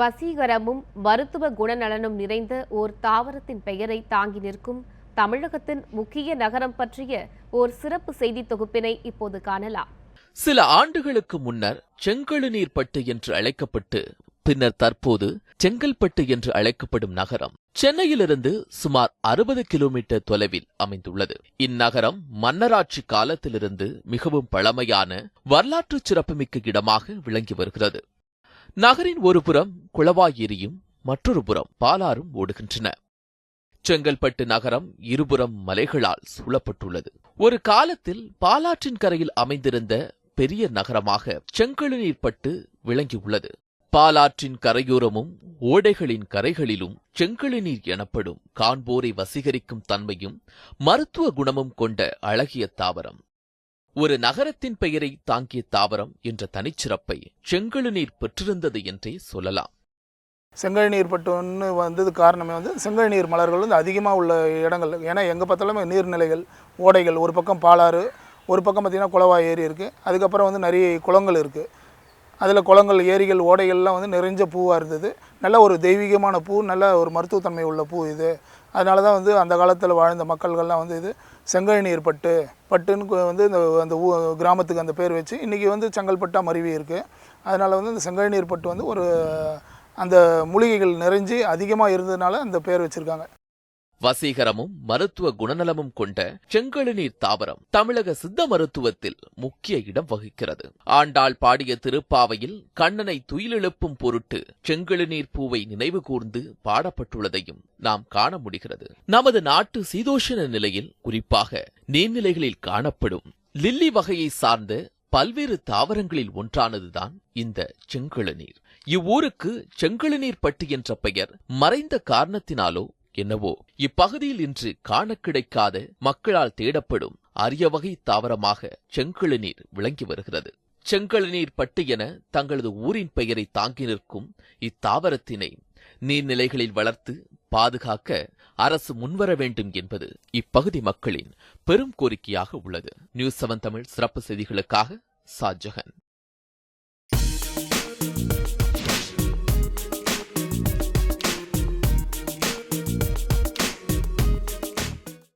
வசீகரமும் மருத்துவ குணநலனும் நிறைந்த ஓர் தாவரத்தின் பெயரை தாங்கி நிற்கும் தமிழகத்தின் முக்கிய நகரம் பற்றிய ஓர் சிறப்பு செய்தி தொகுப்பினை இப்போது காணலாம். சில ஆண்டுகளுக்கு முன்னர் செங்கழுநீர்பட்டு என்று அழைக்கப்பட்டு பின்னர் தற்போது செங்கல்பட்டு என்று அழைக்கப்படும் நகரம் சென்னையிலிருந்து சுமார் அறுபது கிலோமீட்டர் தொலைவில் அமைந்துள்ளது. இந்நகரம் மன்னராட்சி காலத்திலிருந்து மிகவும் பழமையான வரலாற்று சிறப்புமிக்க இடமாக விளங்கி வருகிறது. நகரின் ஒரு புறம் குளவாய் ஏரியும் மற்றொரு புறம் பாலாறும் ஓடுகின்றன. செங்கல்பட்டு நகரம் இருபுறம் மலைகளால் சூழப்பட்டுள்ளது. ஒரு காலத்தில் பாலாற்றின் கரையில் அமைந்திருந்த பெரிய நகரமாக செங்கழுநீர்பட்டு விளங்கியுள்ளது. பாலாற்றின் கரையோரமும் ஓடைகளின் கரைகளிலும் செங்கழுநீர் எனப்படும் காண்போரை வசீகரிக்கும் தன்மையும் மருத்துவ குணமும் கொண்ட அழகிய தாவரம். ஒரு நகரத்தின் பெயரை தாங்கிய தாவரம் என்ற தனிச்சிறப்பை செங்கழுநீர் பெற்றிருந்தது என்றே சொல்லலாம். செங்கல் நீர் பட்டுன்னு வந்தது காரணமே வந்து செங்கல் நீர் மலர்கள் வந்து அதிகமாக உள்ள இடங்கள். ஏன்னா எங்கே பார்த்தாலுமே நீர்நிலைகள் ஓடைகள் ஒரு பக்கம் பாலாறு ஒரு பக்கம் பார்த்திங்கன்னா குளவா ஏரி இருக்குது அதுக்கப்புறம் வந்து நிறைய குளங்கள் இருக்குது அதில் குளங்கள் ஏரிகள் ஓடைகள்லாம் வந்து நிறைஞ்ச பூவாக இருந்தது. நல்ல ஒரு தெய்வீகமான பூ நல்ல ஒரு மருத்துவத்தன்மை உள்ள பூ இது. அதனால தான் வந்து அந்த காலத்தில் வாழ்ந்த மக்கள்கள்லாம் வந்து இது செங்கல் நீர் பட்டு பட்டுன்னு வந்து இந்த அந்த ஊ கிராமத்துக்கு அந்த பேர் வச்சு இன்றைக்கி வந்து செங்கல்பட்டாக மருவி இருக்குது அதனால் வந்து இந்த செங்கல் நீர் பட்டு வந்து ஒரு அந்த மூலிகைகள் நிறைஞ்சு அதிகமாக இருந்ததுனால அந்த பேர் வச்சுருக்காங்க. வசீகரமும் மருத்துவ குணநலமும் கொண்ட செங்கழுநீர் தாவரம் தமிழக சித்த மருத்துவத்தில் முக்கிய இடம் வகிக்கிறது. ஆண்டாள் பாடிய திருப்பாவையில் கண்ணனை துயிலெழுப்பும் பொருட்டு செங்கழுநீர் பூவை நினைவு கூர்ந்து பாடப்பட்டுள்ளதையும் நாம் காண முடிகிறது. நமது நாட்டு சீதோஷண நிலையில் குறிப்பாக நீர்நிலைகளில் காணப்படும் லில்லி வகையை சார்ந்த பல்வேறு தாவரங்களில் ஒன்றானதுதான் இந்த செங்கழுநீர். இவ்வூருக்கு செங்கழுநீர் பட்டு என்ற பெயர் மறைந்த காரணத்தினாலோ என்னவோ இப்பகுதியில் இன்று காண கிடைக்காத மக்களால் தேடப்படும் அரிய வகை தாவரமாக செங்கழுநீர் விளங்கி வருகிறது. செங்கழுநீர் பட்டு என தங்களது ஊரின் பெயரை தாங்கி நிற்கும் இத்தாவரத்தினை நீர்நிலைகளில் வளர்த்து பாதுகாக்க அரசு முன்வர வேண்டும் என்பது இப்பகுதி மக்களின் பெரும் கோரிக்கையாக உள்ளது. நியூஸ் செவன் தமிழ் சிறப்பு செய்திகளுக்காக சாஜகன்